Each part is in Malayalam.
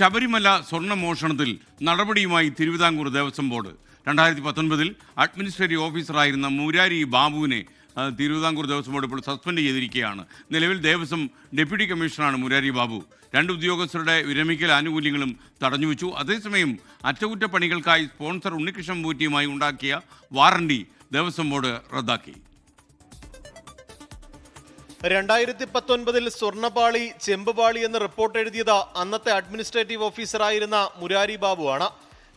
ശബരിമല സ്വർണ മോഷണത്തിൽ നടപടിയുമായി തിരുവിതാംകൂർ ദേവസ്വം ബോർഡ്. രണ്ടായിരത്തി പത്തൊൻപതിൽ അഡ്മിനിസ്ട്രേറ്റീവ് ഓഫീസറായിരുന്ന മുരാരി ബാബുവിനെ തിരുവിതാംകൂർ ദേവസ്വം ബോർഡ് ഇപ്പോൾ സസ്പെൻഡ് ചെയ്തിരിക്കുകയാണ്. നിലവിൽ ദേവസ്വം ഡെപ്യൂട്ടി കമ്മീഷണറാണ് മുരാരി ബാബു. രണ്ട് ഉദ്യോഗസ്ഥരുടെ വിരമിക്കൽ ആനുകൂല്യങ്ങളും തടഞ്ഞുവെച്ചു അതേസമയം അറ്റകുറ്റപ്പണികൾക്കായി സ്പോൺസർ ഉണ്ണികൃഷ്ണൻ പൂറ്റിയുമായി ഉണ്ടാക്കിയ വാറണ്ടി ദേവസ്വം ബോർഡ് റദ്ദാക്കി. രണ്ടായിരത്തി പത്തൊൻപതിൽ സ്വർണപാളി ചെമ്പുപാളി എന്ന് റിപ്പോർട്ട് എഴുതിയത് അന്നത്തെ അഡ്മിനിസ്ട്രേറ്റീവ് ഓഫീസറായിരുന്ന മുരാരി ബാബുവാണ്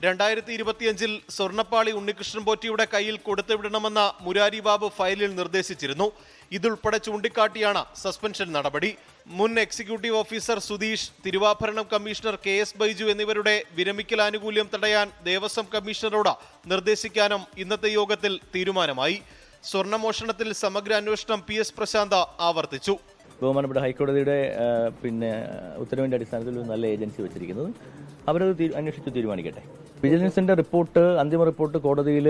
രണ്ടായിരത്തി ഇരുപത്തിയഞ്ചിൽ സ്വർണപ്പാളി ഉണ്ണികൃഷ്ണൻ പോറ്റിയുടെ കയ്യിൽ കൊടുത്തുവിടണമെന്ന മുരാരി ബാബു ഫയലിൽ നിർദ്ദേശിച്ചിരുന്നു. ഇതുൾപ്പെടെ ചൂണ്ടിക്കാട്ടിയാണ് സസ്പെൻഷൻ നടപടി. മുൻ executive officer Sudheesh Thiruvabharanam commissioner K S Baiju എന്നിവരുടെ വിരമിക്കൽ ആനുകൂല്യം തടയാൻ ദേവസ്വം കമ്മീഷണറോട് നിർദ്ദേശിക്കാനും ഇന്നത്തെ യോഗത്തിൽ തീരുമാനമായി. സ്വർണമോഷണത്തിൽ സമഗ്ര അന്വേഷണം പി എസ് പ്രശാന്ത ആവർത്തിച്ചു. ബഹുമാനപ്പെട്ട ഹൈക്കോടതിയുടെ പിന്നെ ഉത്തരവിന്റെ അടിസ്ഥാനത്തിൽ ഒരു നല്ല ഏജൻസി വെച്ചിരിക്കുന്നത്. അവരത് അന്വേഷിച്ച് തീരുമാനിക്കട്ടെ. വിജിലൻസിന്റെ റിപ്പോർട്ട് അന്തിമ റിപ്പോർട്ട് കോടതിയിൽ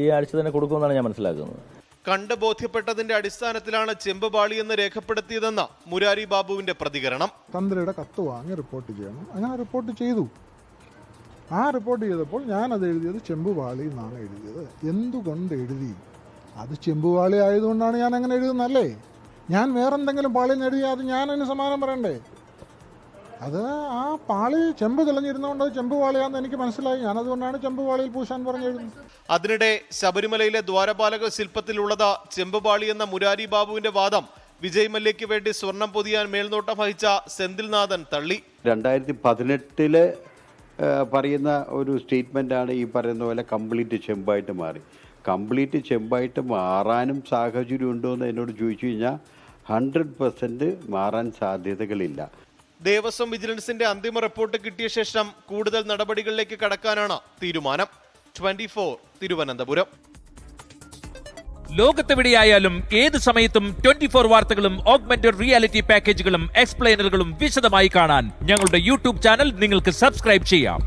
ഈ ആഴ്ച തന്നെ കൊടുക്കുമെന്നാണ് ഞാൻ മനസ്സിലാക്കുന്നത്. കണ്ട് ബോധ്യപ്പെട്ടതിന്റെ അടിസ്ഥാനത്തിലാണ് ചെമ്പുപാളി എന്ന് രേഖപ്പെടുത്തിയതെന്ന മുരാരി ബാബുവിന്റെ പ്രതികരണം. തന്ത്രിയുടെ കത്ത് വാങ്ങി റിപ്പോർട്ട് ചെയ്യണം. അങ്ങനെ റിപ്പോർട്ട് ചെയ്തു. ആ റിപ്പോർട്ട് ചെയ്തപ്പോൾ ഞാൻ അത് എഴുതിയത് ചെമ്പുപാളി എന്നാണ് എഴുതിയത്. എന്തുകൊണ്ട് എഴുതി? അത് ചെമ്പുപാളി ആയതുകൊണ്ടാണ് ഞാൻ അങ്ങനെ എഴുതുന്നല്ലേ ഞാൻ വേറെന്തെങ്കിലും പാളി എഴുതിയാൽ അത് ഞാൻ അതിന് സമാനം പറയണ്ടേ? അത് ആ പാളി ചെമ്പ് തെളിഞ്ഞിരുന്നതുകൊണ്ട് അത് ചെമ്പുപാളിയാണെന്ന് എനിക്ക് മനസ്സിലായി. ഞാൻ ഞാനതുകൊണ്ടാണ് ചെമ്പുപാളിയിൽ പൂശാൻ പറഞ്ഞെഴുതുന്നത് അതിനിടെ ശബരിമലയിലെ ദ്വാരപാലക ശില്പത്തിലുള്ളത് ചെമ്പുപാളി എന്ന മുരാരി ബാബുവിന്റെ വാദം വിജയ് മല്യയ്ക്ക് വേണ്ടി സ്വർണം പൊതിയാൻ മേൽനോട്ടം വഹിച്ച സെന്തിൽനാഥൻ തള്ളി. രണ്ടായിരത്തി പതിനെട്ടിൽ പറയുന്ന ഒരു സ്റ്റേറ്റ്മെന്റാണ് ഈ പറയുന്ന പോലെ കംപ്ലീറ്റ് ചെമ്പായിട്ട് മാറി. കംപ്ലീറ്റ് ചെമ്പായിട്ട് മാറാനും സാഹചര്യം ഉണ്ടോ എന്ന് എന്നോട് ചോദിച്ചു കഴിഞ്ഞാൽ ഹൺഡ്രഡ് പെർസെന്റ് മാറാൻ സാധ്യതകളില്ല. ദേവസ്വം വിജിലൻസിന്റെ അന്തിമ റിപ്പോർട്ട് കിട്ടിയ ശേഷം കൂടുതൽ നടപടികളിലേക്ക് കടക്കാനാണ് തീരുമാനം. Twenty four Thiruvananthapuram. ലോകത്തെവിടെയായാലും ഏത് സമയത്തും ട്വന്റി ഫോർ വാർത്തകളും ഓഗ്മെന്റഡ് റിയാലിറ്റി പാക്കേജുകളും എക്സ്പ്ലെയിനറുകളും വിശദമായി കാണാൻ ഞങ്ങളുടെ യൂട്യൂബ് ചാനൽ നിങ്ങൾക്ക് സബ്സ്ക്രൈബ് ചെയ്യാം.